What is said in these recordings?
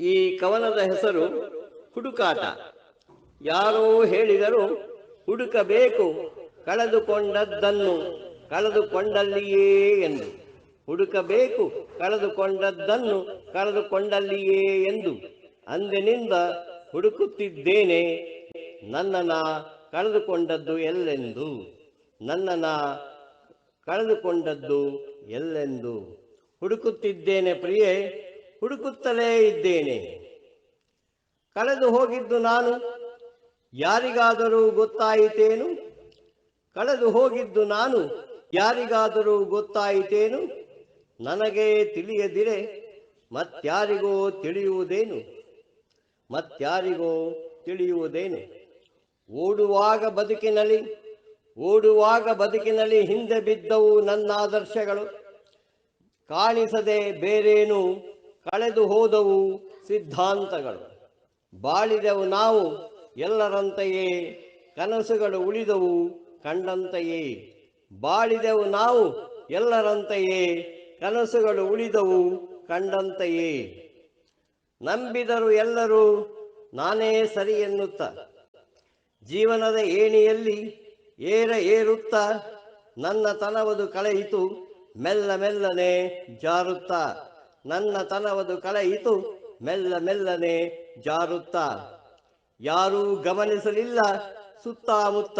ಈ ಕವನದ ಹೆಸರು ಹುಡುಕಾಟ. ಯಾರೋ ಹೇಳಿದರು, ಹುಡುಕಬೇಕು, ಕಳೆದುಕೊಂಡದ್ದನ್ನು ಕಳೆದುಕೊಂಡಲ್ಲಿಯೇ ಎಂದು. ಹುಡುಕಬೇಕು, ಕಳೆದುಕೊಂಡದ್ದನ್ನು ಕಳೆದುಕೊಂಡಲ್ಲಿಯೇ ಎಂದು. ಅಂದಿನಿಂದ ಹುಡುಕುತ್ತಿದ್ದೇನೆ, ನನ್ನನ ಕಳೆದುಕೊಂಡದ್ದು ಎಲ್ಲೆಂದು. ನನ್ನನ ಕಳೆದುಕೊಂಡದ್ದು ಎಲ್ಲೆಂದು. ಹುಡುಕುತ್ತಿದ್ದೇನೆ ಪ್ರಿಯೆ ಹುಡುಕುತ್ತಲೇ ಇದ್ದೇನೆ. ಕಳೆದು ಹೋಗಿದ್ದು ನಾನು, ಯಾರಿಗಾದರೂ ಗೊತ್ತಾಯಿತೇನು? ಕಳೆದು ಹೋಗಿದ್ದು ನಾನು, ಯಾರಿಗಾದರೂ ಗೊತ್ತಾಯಿತೇನು? ನನಗೆ ತಿಳಿಯದಿರೆ ಮತ್ಯಾರಿಗೋ ತಿಳಿಯುವುದೇನು? ಮತ್ಯಾರಿಗೋ ತಿಳಿಯುವುದೇನು? ಓಡುವಾಗ ಬದುಕಿನಲ್ಲಿ ಓಡುವಾಗ ಬದುಕಿನಲ್ಲಿ ಹಿಂದೆ ಬಿದ್ದವು ನನ್ನ ಆದರ್ಶಗಳು. ಕಾಣಿಸದೆ ಬೇರೇನು ಕಳೆದು ಹೋದವು ಸಿದ್ಧಾಂತಗಳು. ಬಾಳಿದೆವು ನಾವು ಎಲ್ಲರಂತೆಯೇ, ಕನಸುಗಳು ಉಳಿದವು ಕಂಡಂತೆಯೇ. ಬಾಳಿದೆವು ನಾವು ಎಲ್ಲರಂತೆಯೇ, ಕನಸುಗಳು ಉಳಿದವು ಕಂಡಂತೆಯೇ. ನಂಬಿದರು ಎಲ್ಲರೂ, ನಾನೇ ಸರಿ ಎನ್ನುತ್ತ. ಜೀವನದ ಏಣಿಯಲ್ಲಿ ಏರ ಏರುತ್ತ, ನನ್ನ ತನವದು ಕಳೆಯಿತು, ಮೆಲ್ಲ ಮೆಲ್ಲನೆ ಜಾರುತ್ತ. ನನ್ನ ತನವದು ಕಲೆಯಿತು ಮೆಲ್ಲ ಮೆಲ್ಲನೆ ಜಾರುತ್ತ. ಯಾರೂ ಗಮನಿಸಲಿಲ್ಲ. ಸುತ್ತಮುತ್ತ.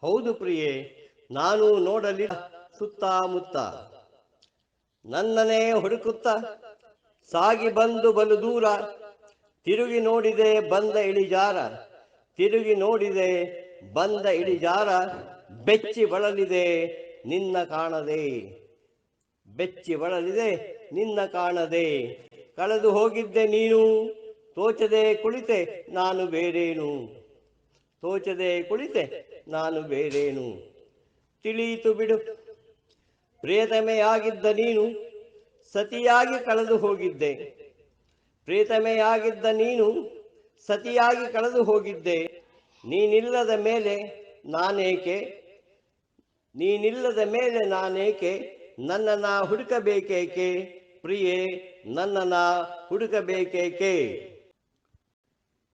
ಹೌದು ಪ್ರಿಯೆ, ನಾನು ನೋಡಲಿಲ್ಲ. ಸುತ್ತಮುತ್ತ. ನನ್ನನೇ ಹುಡುಕುತ್ತ. ಸಾಗಿ ಬಂದು ಬಲು ದೂರ. ತಿರುಗಿ ನೋಡಿದೆ ಬಂದ ಇಳಿಜಾರ. ತಿರುಗಿ ನೋಡಿದೆ ಬಂದ ಇಳಿಜಾರ. ಬೆಚ್ಚಿ ಬಳಲಿದೆ ನಿನ್ನ ಕಾಣದೆ. ಬೆಚ್ಚಿ ಬಳಲಿದೆ, ನಿನ್ನ ಕಾಣದೆ. ಕಳೆದು ಹೋಗಿದ್ದೆ ನೀನು, ತೋಚದೆ ಕುಳಿತೆ ನಾನು ಬೇರೇನು. ತೋಚದೆ ಕುಳಿತೆ ನಾನು ಬೇರೇನು. ತಿಳಿಯಿತು ಬಿಡು, ಪ್ರೇತಮೆಯಾಗಿದ್ದ ನೀನು, ಸತಿಯಾಗಿ ಕಳೆದು ಹೋಗಿದ್ದೆ. ಪ್ರೀತಮೆಯಾಗಿದ್ದ ನೀನು, ಸತಿಯಾಗಿ ಕಳೆದು ಹೋಗಿದ್ದೆ. ನೀನಿಲ್ಲದ ಮೇಲೆ ನಾನೇಕೆ? ನೀನಿಲ್ಲದ ಮೇಲೆ ನಾನೇಕೆ? ನನ್ನನ್ನ ಹುಡುಕಬೇಕೇಕೆ? ಪ್ರಿಯೆ ನನ್ನನ್ನ ಹುಡುಕಬೇಕೇಕೆ?